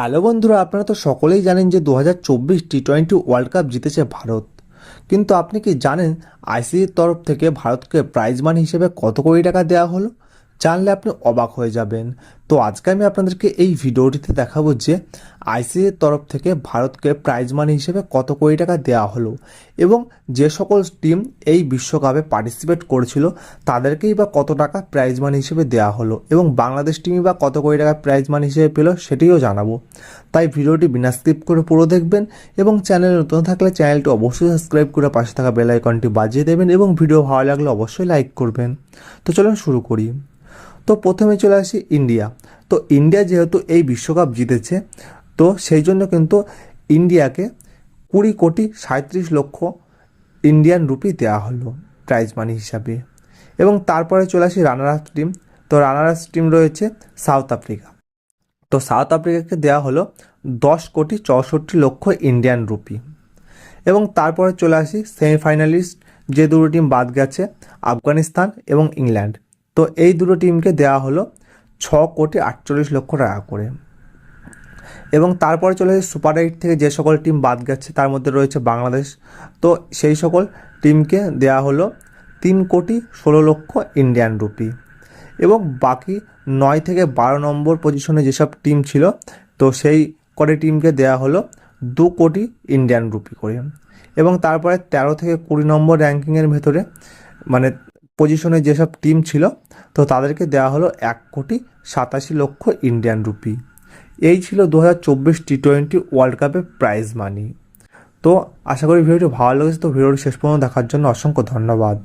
Hello বন্ধুরা, আপনারা তো সকলেই জানেন যে দু হাজার চব্বিশ টি টোয়েন্টি ওয়ার্ল্ড কাপ জিতেছে ভারত। কিন্তু আপনি কি জানেন আইসিসির তরফ থেকে ভারতকে প্রাইজ মানি হিসেবে কত কোটি টাকা দেওয়া হলো? জানলে আপনি অবাক হয়ে যাবেন। তো আজকে আমি আপনাদেরকে এই ভিডিওটিতে দেখাবো যে আইসিসির তরফ থেকে ভারতকে প্রাইজ মানি হিসেবে কত কোটি টাকা দেওয়া হলো এবং যে সকল টিম এই বিশ্বকাপে পার্টিসিপেট করেছিল, তাদেরকেই বা কত টাকা প্রাইজ মানি হিসেবে দেওয়া হলো এবং বাংলাদেশ টিমই বা কত কোটি টাকা প্রাইজ মানি হিসেবে পেল সেটিও জানাব। তাই ভিডিওটি বিনা স্কিপ করে পুরো দেখবেন এবং চ্যানেলে নতুন থাকলে চ্যানেলটি অবশ্যই সাবস্ক্রাইব করে পাশে থাকা বেল আইকনটি বাজিয়ে দেবেন এবং ভিডিও ভালো লাগলে অবশ্যই লাইক করবেন। তো চলুন শুরু করি। তো প্রথমে চলে আসি ইন্ডিয়া। তো ইন্ডিয়া যেহেতু এই বিশ্বকাপ জিতেছে, তো সেই জন্য কিন্তু ইন্ডিয়াকে কুড়ি কোটি সাঁত্রিশ লক্ষ ইন্ডিয়ান রুপি দেওয়া হলো প্রাইজ মানি হিসাবে। এবং তারপরে চলে আসি রানার আপ টিম তো রানার আপ টিম রয়েছে সাউথ আফ্রিকা তো সাউথ আফ্রিকাকে দেওয়া হলো দশ কোটি চৌষট্টি লক্ষ ইন্ডিয়ান রুপি। এবং তারপরে চলে আসি সেমিফাইনালিস্ট যে দুটো টিম বাদ গেছে, আফগানিস্তান এবং ইংল্যান্ড। তো এই দুটো টিমকে দেওয়া হলো ছ কোটি আটচল্লিশ লক্ষ টাকা করে। এবং তারপরে চলে আসে সুপার এইট থেকে যে সকল টিম বাদ গেছে, তার মধ্যে রয়েছে বাংলাদেশ। তো সেই সকল টিমকে দেওয়া হলো তিন কোটি ষোলো লক্ষ ইন্ডিয়ান রুপি এবং বাকি নয় থেকে বারো নম্বর পজিশনে যেসব টিম ছিল, তো সেই করে টিমকে দেওয়া হলো দু কোটি ইন্ডিয়ান রুপি করে। এবং তারপরে তেরো থেকে কুড়ি নম্বর র্যাঙ্কিংয়ের ভেতরে মানে পজিশনে যেসব টিম ছিল, তো তাদেরকে দেওয়া হলো এক কোটি সাতাশি লক্ষ ইন্ডিয়ান রুপি এই ছিল দু হাজার চব্বিশ টি টোয়েন্টি ওয়ার্ল্ড কাপের প্রাইজ মানি তো আশা করি ভিডিওটি ভালো লেগেছে, তো ভিডিওটি শেষ পর্যন্ত দেখার জন্য অসংখ্য ধন্যবাদ।